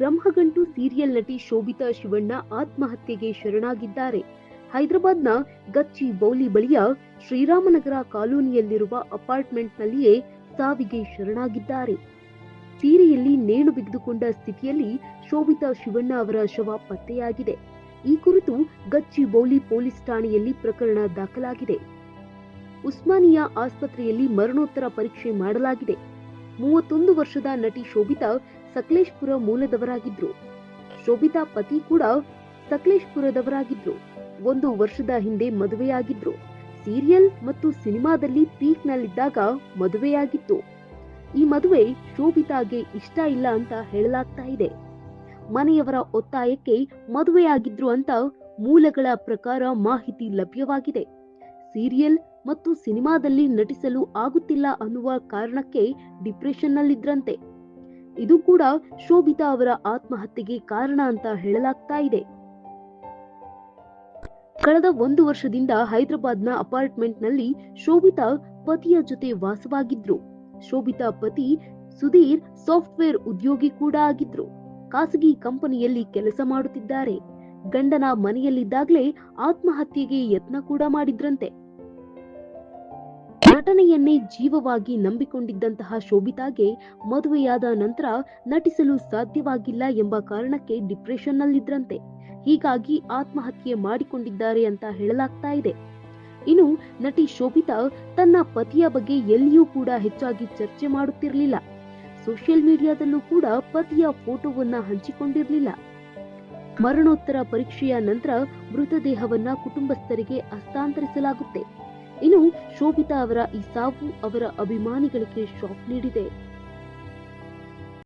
Brahmagantu serial ನಟಿ ಶೋಭಿತಾ ಶಿವಣ್ಣ ಆತ್ಮಹತ್ಯೆಗೆ ಶರಣಾಗಿದ್ದಾರೆ. ಹೈದರಾಬಾದ್ನ ಗಚ್ಚಿ ಬೌಲಿ ಬಳಿಯ ಶ್ರೀರಾಮನಗರ ಕಾಲೋನಿಯಲ್ಲಿರುವ ಅಪಾರ್ಟ್ಮೆಂಟ್ನಲ್ಲಿಯೇ ಸಾವಿಗೆ ಶರಣಾಗಿದ್ದಾರೆ. ಸೀರೆಯಲ್ಲಿ ನೇಣು ಬಿಗಿದುಕೊಂಡ ಸ್ಥಿತಿಯಲ್ಲಿ ಶೋಭಿತಾ ಶಿವಣ್ಣ ಅವರ ಶವ ಪತ್ತೆಯಾಗಿದೆ. ಈ ಕುರಿತು ಗಚ್ಚಿ ಬೌಲಿ ಪೊಲೀಸ್ ಠಾಣೆಯಲ್ಲಿ ಪ್ರಕರಣ ದಾಖಲಾಗಿದೆ. ಉಸ್ಮಾನಿಯಾ ಆಸ್ಪತ್ರೆಯಲ್ಲಿ ಮರಣೋತ್ತರ ಪರೀಕ್ಷೆ ಮಾಡಲಾಗಿದೆ. ಮೂವತ್ತೊಂದು ವರ್ಷದ ನಟಿ ಶೋಭಿತಾ ಸಕಲೇಶ್ಪುರ ಮೂಲದವರಾಗಿದ್ರು. ಶೋಭಿತಾ ಪತಿ ಕೂಡ ಸಕಲೇಶ್ಪುರದವರಾಗಿದ್ರು. ಒಂದು ವರ್ಷದ ಹಿಂದೆ ಮದುವೆಯಾಗಿದ್ರು. ಸೀರಿಯಲ್ ಮತ್ತು ಸಿನಿಮಾದಲ್ಲಿ ಪೀಕ್ ನಲ್ಲಿದ್ದಾಗ ಮದುವೆಯಾಗಿತ್ತು. ಈ ಮದುವೆ ಶೋಭಿತಾಗೆ ಇಷ್ಟ ಇಲ್ಲ ಅಂತ ಹೇಳಲಾಗ್ತಾ ಇದೆ. ಮನೆಯವರ ಒತ್ತಾಯಕ್ಕೆ ಮದುವೆಯಾಗಿದ್ರು ಅಂತ ಮೂಲಗಳ ಪ್ರಕಾರ ಮಾಹಿತಿ ಲಭ್ಯವಾಗಿದೆ. ಸೀರಿಯಲ್ ಮತ್ತು ಸಿನಿಮಾದಲ್ಲಿ ನಟಿಸಲು ಆಗುತ್ತಿಲ್ಲ ಅನ್ನುವ ಕಾರಣಕ್ಕೆ ಡಿಪ್ರೆಷನ್ನಲ್ಲಿದ್ರಂತೆ. ಇದು ಕೂಡ ಶೋಭಿತಾ ಅವರ ಆತ್ಮಹತ್ಯೆಗೆ ಕಾರಣ ಅಂತ ಹೇಳಲಾಗ್ತಾ ಇದೆ. ಕಳೆದ ಒಂದು ವರ್ಷದಿಂದ ಹೈದರಾಬಾದ್ನ ಅಪಾರ್ಟ್ಮೆಂಟ್ನಲ್ಲಿ ಶೋಭಿತಾ ಪತಿಯ ಜೊತೆ ವಾಸವಾಗಿದ್ರು. ಶೋಭಿತಾ ಪತಿ ಸುಧೀರ್ ಸಾಫ್ಟ್ವೇರ್ ಉದ್ಯೋಗಿ ಕೂಡ ಆಗಿದ್ರು. ಖಾಸಗಿ ಕಂಪನಿಯಲ್ಲಿ ಕೆಲಸ ಮಾಡುತ್ತಿದ್ದಾರೆ. ಗಂಡನ ಮನೆಯಲ್ಲಿದ್ದಾಗಲೇ ಆತ್ಮಹತ್ಯೆಗೆ ಯತ್ನ ಕೂಡ ಮಾಡಿದ್ರಂತೆ. ನಟನೆಯನ್ನೇ ಜೀವವಾಗಿ ನಂಬಿಕೊಂಡಿದ್ದಂತಹ ಶೋಭಿತಾಗೆ ಮದುವೆಯಾದ ನಂತರ ನಟಿಸಲು ಸಾಧ್ಯವಾಗಿಲ್ಲ ಎಂಬ ಕಾರಣಕ್ಕೆ ಡಿಪ್ರೆಷನ್ನಲ್ಲಿದ್ರಂತೆ. ಹೀಗಾಗಿ ಆತ್ಮಹತ್ಯೆ ಮಾಡಿಕೊಂಡಿದ್ದಾರೆ ಅಂತ ಹೇಳಲಾಗ್ತಾ ಇದೆ. ಇನ್ನು ನಟಿ ಶೋಭಿತಾ ತನ್ನ ಪತಿಯ ಬಗ್ಗೆ ಎಲ್ಲಿಯೂ ಕೂಡ ಹೆಚ್ಚಾಗಿ ಚರ್ಚೆ ಮಾಡುತ್ತಿರಲಿಲ್ಲ. ಸೋಷಿಯಲ್ ಮೀಡಿಯಾದಲ್ಲೂ ಕೂಡ ಪತಿಯ ಫೋಟೋವನ್ನ ಹಂಚಿಕೊಂಡಿರಲಿಲ್ಲ. ಮರಣೋತ್ತರ ಪರೀಕ್ಷೆಯ ನಂತರ ಮೃತದೇಹವನ್ನ ಕುಟುಂಬಸ್ಥರಿಗೆ ಹಸ್ತಾಂತರಿಸಲಾಗುತ್ತೆ. ಇನ್ನು ಶೋಭಿತಾ ಅವರ ಈ ಸಾವು ಅವರ ಅಭಿಮಾನಿಗಳಿಗೆ ಶಾಕ್ ನೀಡಿದೆ.